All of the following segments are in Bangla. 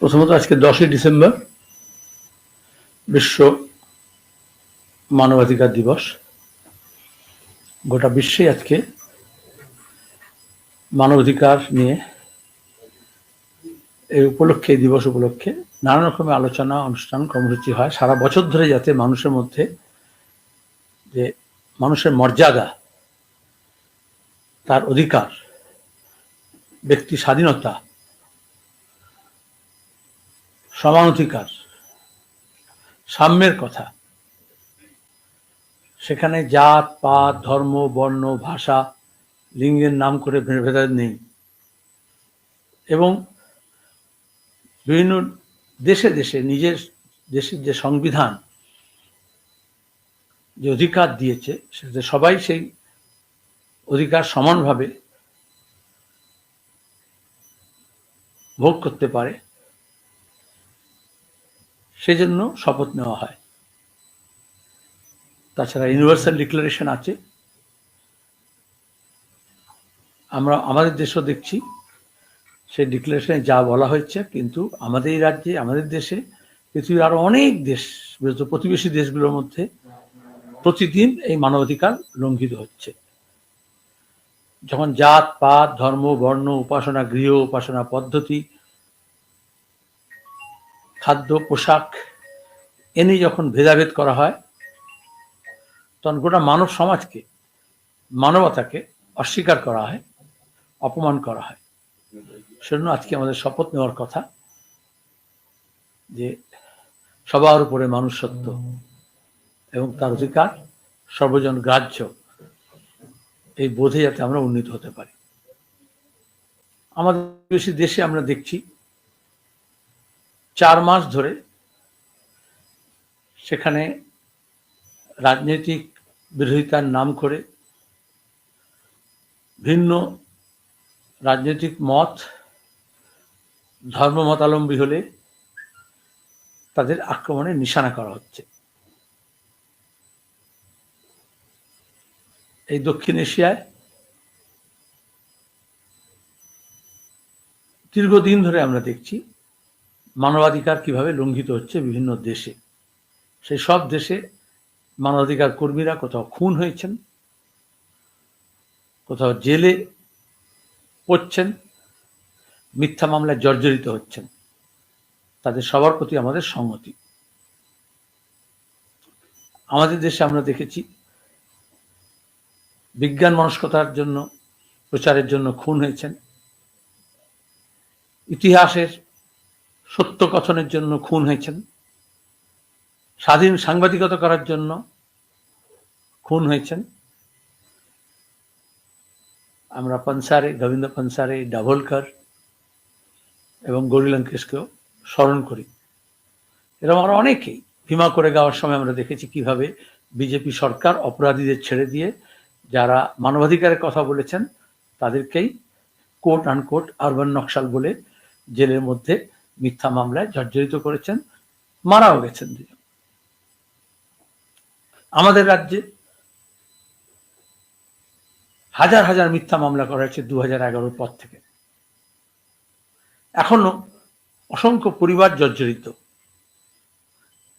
প্রথমত আজকে দশই ডিসেম্বর, বিশ্ব মানবাধিকার দিবস। গোটা বিশ্বে আজকে মানবাধিকার নিয়ে এই উপলক্ষে দিবস উপলক্ষে নানা রকমের আলোচনা, অনুষ্ঠান, কর্মসূচি হয়। সারা বছর ধরে যাতে মানুষের মধ্যে যে মানুষের মর্যাদা, তার অধিকার ব্যক্তি স্বাধীনতা সমান অধিকার সাম্যের কথা। সেখানে জাত, পাত, ধর্ম, বর্ণ, ভাষা, লিঙ্গের নাম করে ভেদাভেদ নেই। এবং বিভিন্ন দেশে দেশে নিজের দেশের যে সংবিধান, যে অধিকার দিয়েছে সেটা সবাই সেই অধিকার সমানভাবে ভোগ করতে পারে, সেজন্য শপথ নেওয়া হয়। তাছাড়া ইউনিভার্সাল ডিক্লারেশন আছে। আমরা আমাদের দেশও দেখছি, সেই ডিক্লারেশনে যা বলা হয়েছে, কিন্তু আমাদের রাজ্যে, আমাদের দেশে, পৃথিবীর আরও অনেক দেশ, বিশেষত প্রতিবেশী দেশগুলোর মধ্যে প্রতিদিন এই মানবাধিকার লঙ্ঘিত হচ্ছে। যখন জাত, পাত, ধর্ম, বর্ণ, উপাসনা, গৃহ, উপাসনা পদ্ধতি খাদ্য, পোশাক, এ নিয়ে যখন ভেদাভেদ করা হয়, তখন গোটা মানব সমাজকে, মানবতাকে অস্বীকার করা হয়, অপমান করা হয়। সেজন্য আজকে আমাদের শপথ নেওয়ার কথা যে সবার উপরে মানুষ সত্য এবং তার অধিকার সর্বজন গ্রাহ্য, এই বোধে যাতে আমরা উন্নীত হতে পারি। আমাদের বেশি দেশে আমরা দেখছি মাস ধরে সেখানে রাজনৈতিক বিরোধিতার নাম করে ভিন্ন রাজনৈতিক মত ধর্ম মতালম্বী হলে তাদের আক্রমণে নিশানা করা হচ্ছে। এই দক্ষিণ এশিয়ায় দীর্ঘদিন ধরে আমরা দেখছি মানবাধিকার কীভাবে লঙ্ঘিত হচ্ছে বিভিন্ন দেশে। সেই সব দেশে মানবাধিকার কর্মীরা কোথাও খুন হয়েছেন, কোথাও জেলে পড়ছেন, মিথ্যা মামলায় জর্জরিত হচ্ছেন। তাদের সবার প্রতি আমাদের সংহতি। আমাদের দেশে আমরা দেখেছি, বিজ্ঞান মনস্কতার জন্য, প্রচারের জন্য খুন হয়েছেন। ইতিহাসের সত্য কথনের জন্য খুন হয়েছেন। স্বাধীন সাংবাদিকতা করার জন্য খুন হয়েছেন। আমরা পনসারে, গোবিন্দ পনসারে, ডাভোলকর এবং গৌরী লঙ্কেশকেও স্মরণ করি। এরকম আমরা অনেকেই ভীমা করে গাওয়ার সময় আমরা দেখেছি কীভাবে বিজেপি সরকার অপরাধীদের ছেড়ে দিয়ে যারা মানবাধিকারের কথা বলেছেন, তাদেরকেই কোর্ট আনকোর্ট আরবান নকশাল বলে জেলের মধ্যে মিথ্যা মামলায় জর্জরিত করেছেন, মারাও গেছেন দুজন। আমাদের রাজ্যে হাজার হাজার মিথ্যা মামলা করা হয়েছে দু হাজার এগারোর পর থেকে। এখনও অসংখ্য পরিবার জর্জরিত।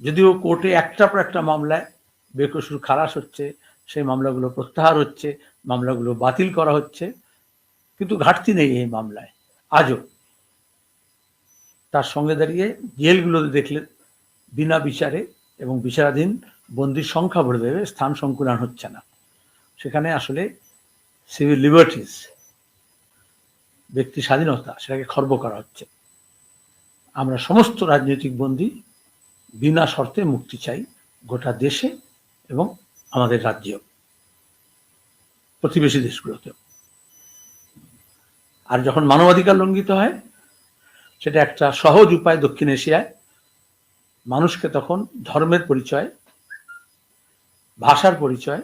যদিও কোর্টে একটা পর একটা মামলায় বেকসুর খালাস হচ্ছে, সেই মামলাগুলো প্রত্যাহার হচ্ছে, মামলাগুলো বাতিল করা হচ্ছে, কিন্তু ঘাটতি নেই এই মামলায়। আজও তার সঙ্গে দাঁড়িয়ে জেলগুলোতে দেখলে বিনা বিচারে এবং বিচারাধীন বন্দির সংখ্যা বেড়ে দেবে, স্থান সংকুলন হচ্ছে না। সেখানে আসলে সিভিল লিবার্টিস ব্যক্তি স্বাধীনতা, সেটাকে খর্ব করা হচ্ছে। আমরা সমস্ত রাজনৈতিক বন্দী বিনা শর্তে মুক্তি চাই গোটা দেশে এবং আমাদের রাজ্যেও, প্রতিবেশী দেশগুলোতেও। আর যখন মানবাধিকার লঙ্ঘিত হয় সেটা একটা সহজ উপায় দক্ষিণ এশিয়ায়। মানুষকে তখন ধর্মের পরিচয়, ভাষার পরিচয়,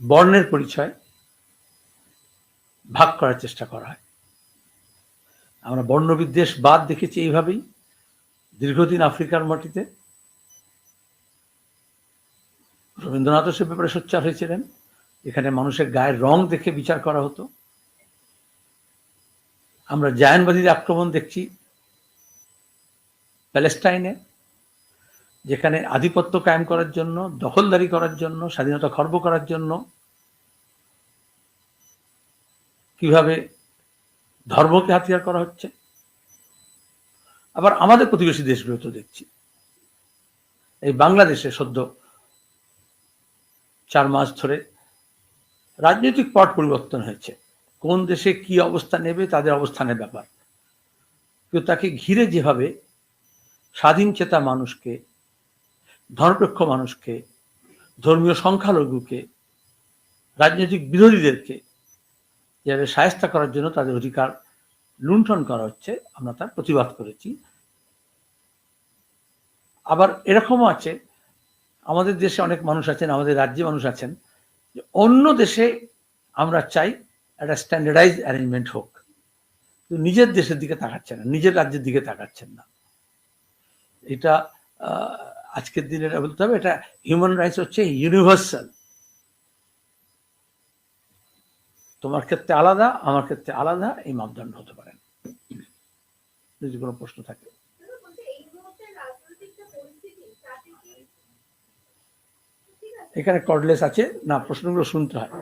বর্ণের পরিচয় ভাগ করার চেষ্টা করা হয়। আমরা বর্ণবিদ্বেষ বাদ দেখেছি এইভাবেই দীর্ঘদিন আফ্রিকার মাটিতে। রবীন্দ্রনাথও সে ব্যাপারে সোচ্চার হয়েছিলেন। এখানে মানুষের গায়ের রং দেখে বিচার করা হতো। আমরা জায়নবাদীর আক্রমণ দেখছি প্যালেস্টাইনে, যেখানে আধিপত্য কায়েম করার জন্য, দখলদারি করার জন্য, স্বাধীনতা খর্ব করার জন্য কীভাবে ধর্মকে হাতিয়ার করা হচ্ছে। আবার আমাদের প্রতিবেশী দেশগুলো তো দেখছি। এই বাংলাদেশে সদ্য চার মাস ধরে রাজনৈতিক পট পরিবর্তন হয়েছে। কোন দেশে কি অবস্থা নেবে তাদের অবস্থানের ব্যাপার। কিন্তু তাকে ঘিরে যেভাবে স্বাধীন চেতা মানুষকে ধর্মপেক্ষ মানুষকে, ধর্মীয় সংখ্যালঘুকে, রাজনৈতিক বিরোধীদেরকে যেভাবে সায়স্তা করার জন্য তাদের অধিকার লুণ্ঠন করা হচ্ছে, আমরা তার প্রতিবাদ করেছি। আবার এরকমও আছে, আমাদের দেশে অনেক মানুষ আছেন, আমাদের রাজ্যে মানুষ আছেন, যে অন্য দেশে আমরা চাই একটা স্ট্যান্ডার্ডাইজ অ্যারেঞ্জমেন্ট হোক। নিজের দেশের দিকে তাকাচ্ছেন না, নিজের রাজ্যের দিকে তাকাচ্ছেন না। এটা আজকের দিনে এটা বলতে হবে, এটা হিউম্যান রাইটস হচ্ছে ইউনিভার্সাল তোমার ক্ষেত্রে আলাদা, আমার ক্ষেত্রে আলাদা, এই মাপদণ্ড হতে পারে। যদি কোনো প্রশ্ন থাকে। এখানে কর্ডলেস আছে, না, প্রশ্নগুলো শুনতে হয়।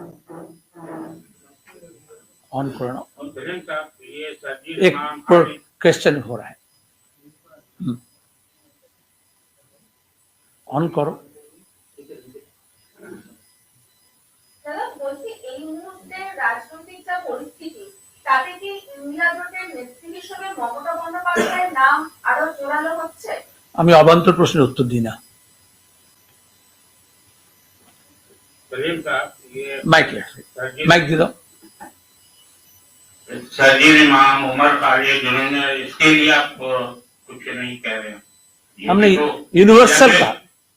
ऑन करो ना और फिल्म का ये सर्जिल एक इमाम खालिद क्वेश्चन हो रहा है ऑन करो দাদা বলছি এই মুহূর্তে রাজনৈতিক যা পরিস্থিতি তাতে কি ইন্ডিয়া জোটের নেত্রী হিসেবে মমতা বন্দ্যোপাধ্যায়ের নাম আরো জোরালো হচ্ছে আমি অবান্তর প্রশ্নের উত্তর দিই না फिल्म का ये सर्जिल इमाम उमर खालिद जिन्होंने इसके लिए आप कुछ नहीं कह रहे हैं। हमने तो यूनिवर्सल का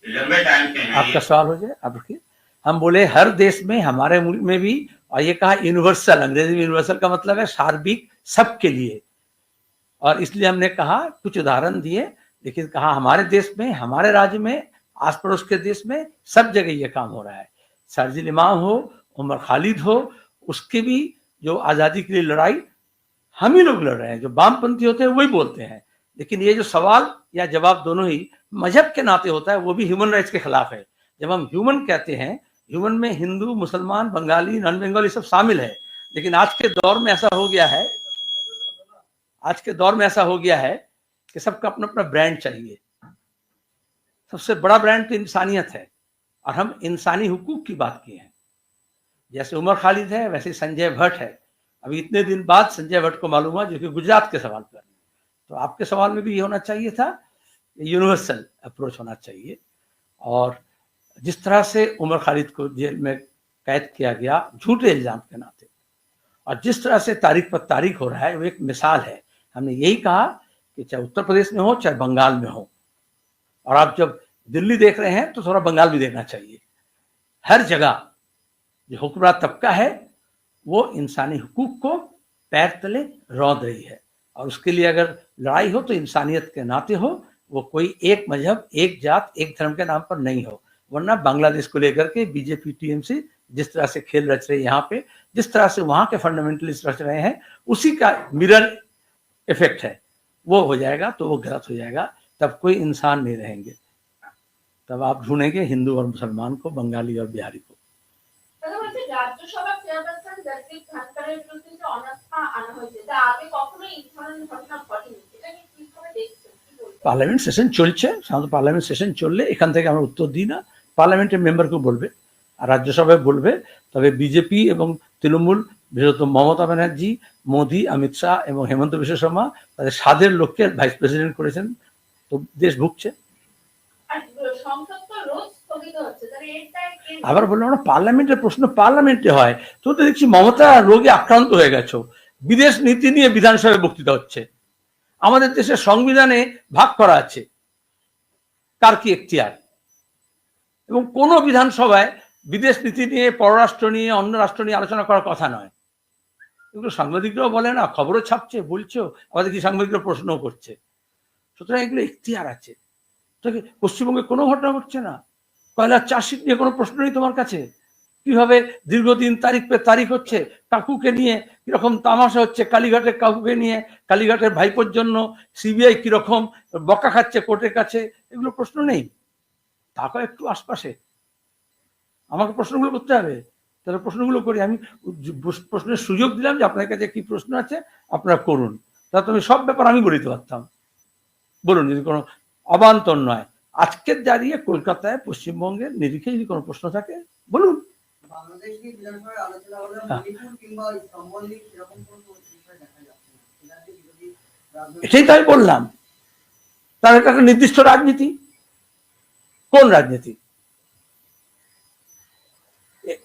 लंबे टाइम से आपका सवाल हो जाए आप रखिए हम बोले हर देश में हमारे मुल्क में भी और ये कहा यूनिवर्सल अंग्रेज़ी में यूनिवर्सल का मतलब है सार्वत्रिक सबके लिए। और इसलिए हमने कहा कुछ उदाहरण दिए लेकिन कहा हमारे देश में हमारे राज्य में आस पड़ोस के देश में सब जगह ये काम हो रहा है। सरजिल इमाम हो उमर खालिद हो उसके भी जो आज़ादी के लिए लड़ाई, हम ही लोग लड़ रहे हैं, जो वामपंथी होते हैं वही बोलते हैं। लेकिन ये जो सवाल या जवाब दोनों ही मज़हब के नाते होता है, वो भी ह्यूमन राइट्स के खिलाफ है। जब हम ह्यूमन कहते हैं ह्यूमन में हिंदू, मुसलमान, बंगाली नॉन बंगाली सब शामिल है। लेकिन आज के दौर में ऐसा हो गया है, आज के दौर में ऐसा हो गया है कि सबका अपना अपना ब्रांड चाहिए। सबसे बड़ा ब्रांड तो इंसानियत है। और हम इंसानी हुकूक की बात किए हैं। जैसे उमर खालिद है, वैसे संजय भट्ट है। अभी इतने दिन बाद संजय भट्ट को मालूम हुआ, जो कि गुजरात के सवाल पर तो आपके सवाल में भी ये होना चाहिए था यूनिवर्सल अप्रोच होना चाहिए। और जिस तरह से उमर खालिद को जेल में कैद किया गया, झूठे इल्ज़ाम के नाते। और जिस तरह से तारीख पर तारीख हो रहा है, वो एक मिसाल है। हमने यही कहा कि चाहे उत्तर प्रदेश में हो, चाहे बंगाल में हो। और आप जब दिल्ली देख रहे हैं तो थोड़ा बंगाल भी देखना चाहिए। हर जगह जो हुक्मरान तबका है, वो इंसानी हकूक को पैर तले रौंद रही है। और उसके लिए अगर लड़ाई हो तो इंसानियत के नाते हो, वो कोई एक मज़हब, एक जात, एक धर्म के नाम पर नहीं हो। वरना बांग्लादेश को लेकर के बीजेपी, टीएमसी जिस तरह से खेल रच रही है यहाँ पे, जिस तरह से वहाँ के फंडामेंटलिस्ट रच रहे हैं, उसी का मिरर इफ़ेक्ट है। वो हो जाएगा तो वो गलत हो जाएगा। तब कोई इंसान नहीं रहेंगे। तब आप ढूंढेंगे हिंदू और मुसलमान को, बंगाली और बिहारी को। দাদা বলছি রাজ্যসভা চেয়ারপারসন জগদীপ ধনকরের বিরুদ্ধে যে অনাস্থা আনা হয়েছে। যা আগে কখনো এই ধরনের ঘটনা ঘটেনি? এটাকে কীভাবে দেখছেন? পার্লামেন্ট সেশন চলছে সাধারণত পার্লামেন্ট সেশন চললে এখান থেকে আমরা উত্তর দিই না। পার্লামেন্টের মেম্বারকেও বলবে আর রাজ্যসভায় বলবে। তবে বিজেপি এবং তৃণমূল বিশেষত মমতা ব্যানার্জি মোদি অমিত শাহ এবং হেমন্ত বিশ্ব শর্মা তাদের সাদের লোককে ভাইস প্রেসিডেন্ট করেছেন। তো দেশ ভুগছে। সংসদ তো রোজ আবার বললাম আমরা পার্লামেন্টের প্রশ্ন পার্লামেন্টে হয়। তো দেখছি মমতা রোগে আক্রান্ত হয়ে গেছো। বিদেশ নীতি নিয়ে বিধানসভায় বক্তৃতা হচ্ছে। আমাদের দেশের সংবিধানে ভাগ করা আছে। তার কি এখতিয়ার? এবং কোনো বিধানসভায় বিদেশ নীতি নিয়ে, পররাষ্ট্র নিয়ে, অন্য রাষ্ট্র নিয়ে আলোচনা করার কথা নয়। এগুলো সাংবাদিকরাও বলে, না, খবরও ছাপছে বলছেও আমাদের কি সাংবাদিকরা প্রশ্নও করছে? সুতরাং এগুলো এখতিয়ার আছে। পশ্চিমবঙ্গে কোনো ঘটনা ঘটছে না। কয়লার চার্জশিট নিয়ে কোনো প্রশ্ন নেই তোমার কাছে? কীভাবে দীর্ঘদিন তারিখ পে তারিখ হচ্ছে, কাকুকে নিয়ে কীরকম তামাশা হচ্ছে কালীঘাটের কাকুকে নিয়ে, কালীঘাটের ভাইপোর জন্য সিবিআই কীরকম বকা খাচ্ছে কোর্টের কাছে, এগুলো প্রশ্ন নেই। তাকে একটু আশপাশে। আমাকে প্রশ্নগুলো করতে হবে। তাহলে প্রশ্নগুলো করি। আমি প্রশ্নের সুযোগ দিলাম যে আপনার কাছে কি প্রশ্ন আছে, আপনারা করুন। তাহলে তুমি সব ব্যাপার আমি বলিতে পারতাম। বলুন, যদি কোনো অবান্তর নয়। আজকের দাঁড়িয়ে কলকাতায় পশ্চিমবঙ্গের নিরিখে যদি কোনো প্রশ্ন থাকে বলুন। হ্যাঁ। এটাই তো আমি বললাম। তার একটা একটা নির্দিষ্ট রাজনীতি। কোন রাজনীতি?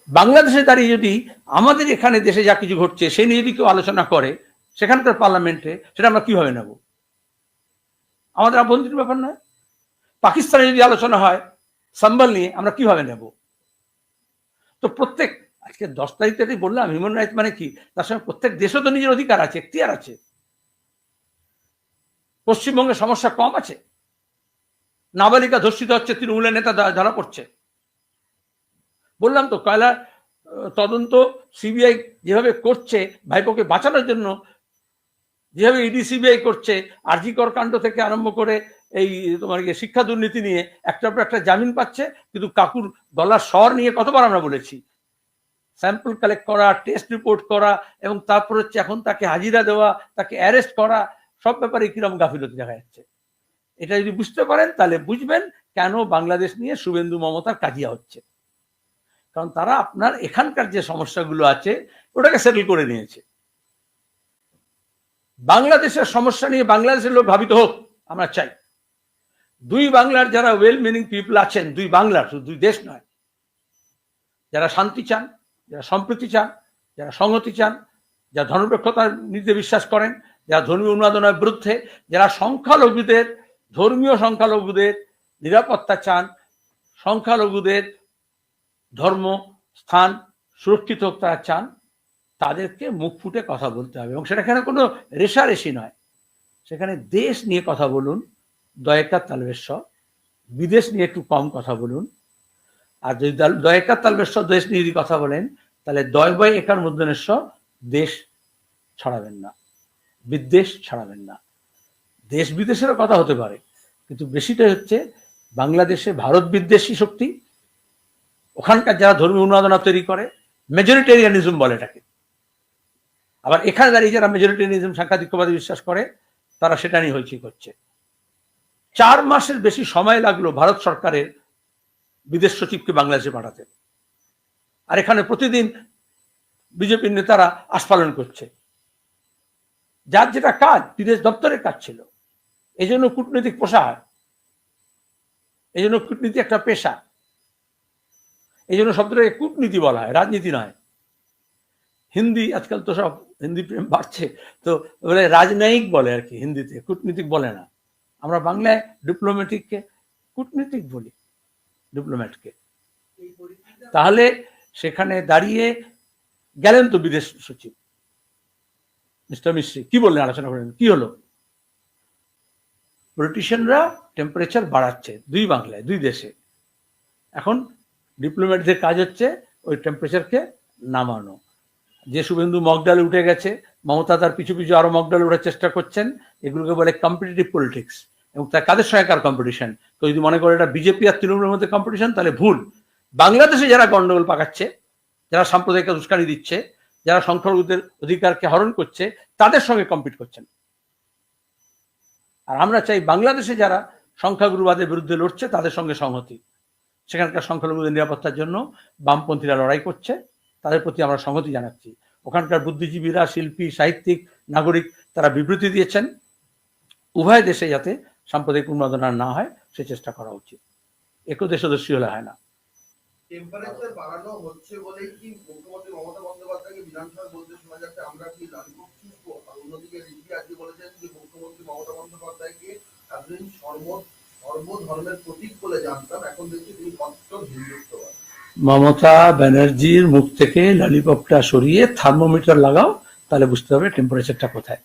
বাংলাদেশে দাঁড়িয়ে যদি আমাদের এখানে দেশে যা কিছু ঘটছে সে নিয়ে যদি কেউ আলোচনা করে সেখানকার পার্লামেন্টে সেটা আমরা কীভাবে নেব? আমাদের আভ্যন্তরীণ ব্যাপার নয়। পাকিস্তানে যদি আলোচনা হয়, সম্বল নিয়ে আমরা কীভাবে নেব? তো প্রত্যেক, আজকে দশ তারিখ থেকে বললাম হিউম্যান রাইটস মানে কি? তার সঙ্গে প্রত্যেক দেশও তো নিজের অধিকার আছে, এখতিয়ার আছে। পশ্চিমবঙ্গে সমস্যা কম আছে। নাবালিকা ধর্ষিত হচ্ছে, তৃণমূলের নেতা ধরা- ধরা পড়ছে। বললাম তো, কয়লা তদন্ত সিবিআই যেভাবে করছে, ভাইপোকে বাঁচানোর জন্য, যেভাবে ইডি সিবিআই করছে আরজিকর কাণ্ড থেকে আরম্ভ করে এই তোমার শিক্ষা দুর্নীতি নিয়ে একটার পর একটা জামিন পাচ্ছে, কিন্তু কাকুর গলার স্বর নিয়ে কতবার আমরা বলেছি? স্যাম্পল কালেক্ট করা, টেস্ট রিপোর্ট করা এবং তারপর হচ্ছে এখন তাকে হাজিরা দেওয়া, তাকে অ্যারেস্ট করা, সব ব্যাপারে কিরম গাফিলতি দেখা যাচ্ছে? এটা যদি বুঝতে পারেন তাহলে বুঝবেন কেন বাংলাদেশ নিয়ে শুভেন্দু মমতার কাজিয়া হচ্ছে। কারণ তারা আপনার এখানকার যে সমস্যাগুলো আছে, ওটাকে সেটেল করে নিয়েছে। বাংলাদেশের সমস্যা নিয়ে বাংলাদেশের লোক ভাবিত হোক, আমরা চাই। দুই বাংলার যারা ওয়েল মিনিং পিপল আছেন, দুই বাংলার, শুধু দুই দেশ নয়, যারা শান্তি চান, যারা সম্প্রীতি চান, যারা সংহতি চান, যারা ধর্মনিরপেক্ষতার নীতিতে বিশ্বাস করেন, যারা ধর্মীয় উন্মাদনার বিরুদ্ধে, যারা সংখ্যালঘুদের, ধর্মীয় সংখ্যালঘুদের নিরাপত্তা চান, সংখ্যালঘুদের ধর্ম, স্থান সুরক্ষিত হোক তারা চান, তাদেরকে মুখ ফুটে কথা বলতে হবে। এবং সেটা এখানে কোনো রেশারেশি নয়। সেখানে দেশ নিয়ে কথা বলুন দয়েকার তালবেশ্বর, বিদেশ নিয়ে একটু কম কথা বলুন। আর যদি দয়েকার তালবেশ্বর, দেশ নিয়ে যদি কথা বলেন, তাহলে দয় বয় একার মধ্যনেশ্বর দেশ ছড়াবেন না, বিদ্বেষ ছড়াবেন না। দেশ বিদেশেরও কথা হতে পারে, কিন্তু বেশিটাই হচ্ছে বাংলাদেশে ভারত বিদ্বেষী শক্তি। ওখানকার যারা ধর্মীয় উন্মাদনা তৈরি করে মেজরিটেরিয়ানিজম বলে এটাকে। আবার এখানে দাঁড়িয়ে যারা মেজরিটেরিয়ানিজম সাংঘাতিকবাদী বিশ্বাস করে, তারা সেটা নিয়ে হইচই করছে। চার মাসের বেশি সময় লাগল ভারত সরকারের বিদেশ সচিবকে বাংলাদেশে পাঠাতে। আর এখানে প্রতিদিন বিজেপির নেতারা আস্ফালন করছে। যার যেটা কাজ, বিদেশ দপ্তরের কাজ ছিল। এই জন্য কূটনৈতিক পোষা হয়। এই জন্য কূটনীতি একটা পেশা। এই জন্য শব্দটাকে কূটনীতি বলা হয়, রাজনীতি নয়। হিন্দি আজকাল তো সব হিন্দি প্রেম বাড়ছে, তো বলে রাজনয়িক বলে আর কি, হিন্দিতে, কূটনীতিক বলে না। আমরা বাংলায় ডিপ্লোম্যাটিককে কূটনীতিক বলি ডিপ্লোম্যাটকে তাহলে সেখানে দাঁড়িয়ে গেলেন তো বিদেশ সচিব। মিস্টার মিস্ত্রি কি বললেন? আলোচনা করেন। কি হলো? পলিটিশিয়ানরা টেম্পারেচার বাড়াচ্ছে দুই বাংলায়, দুই দেশে। এখন ডিপ্লোম্যাটদের কাজ হচ্ছে ওই টেম্পারেচারকে নামানো। যে শুভেন্দু মগডালে উঠে গেছে। মমতা তার পিছু পিছু আরও মগডালে ওঠার চেষ্টা করছেন। এগুলোকে বলে কম্পিটিটিভ পলিটিক্স এবং তার কাদের সঙ্গে কার কম্পিটিশন তো যদি মনে করে এটা বিজেপি আর তৃণমূলের মধ্যে কম্পিটিশন তাহলে ভুল। বাংলাদেশে যারা গন্ডগোল পাকাচ্ছে, যারা সাম্প্রদায়িক উস্কানি দিচ্ছে, যারা সংখ্যালঘুদের অধিকারকে হরণ করছে, তাদের সঙ্গে কম্পিট করছেন। আর আমরা চাই বাংলাদেশে যারা সংখ্যাগুরুবাদের বিরুদ্ধে লড়ছে, তাদের সঙ্গে সংহতি। সেখানকার সংখ্যালঘুদের নিরাপত্তার জন্য বামপন্থীরা লড়াই করছে। তাদের প্রতি আমরা সংহতি জানাচ্ছি। ওখানকার বুদ্ধিজীবীরা, শিল্পী, সাহিত্যিক, নাগরিক, তারা বিবৃতি দিয়েছেন। উভয় দেশে যাতে সাম্প্রদায়িক উন্মাদনা না হয়, সে চেষ্টা করা উচিত। একটু একদেশদর্শী হলে হয় না। এখন দেখছি তিনি কট্টর হিন্দুত্ববাদ। মমতা ব্যানার্জির মুখ থেকে ললিপপটা সরিয়ে থার্মোমিটার লাগাও তাহলে বুঝতে হবে টেম্পারেচারটা কোথায়।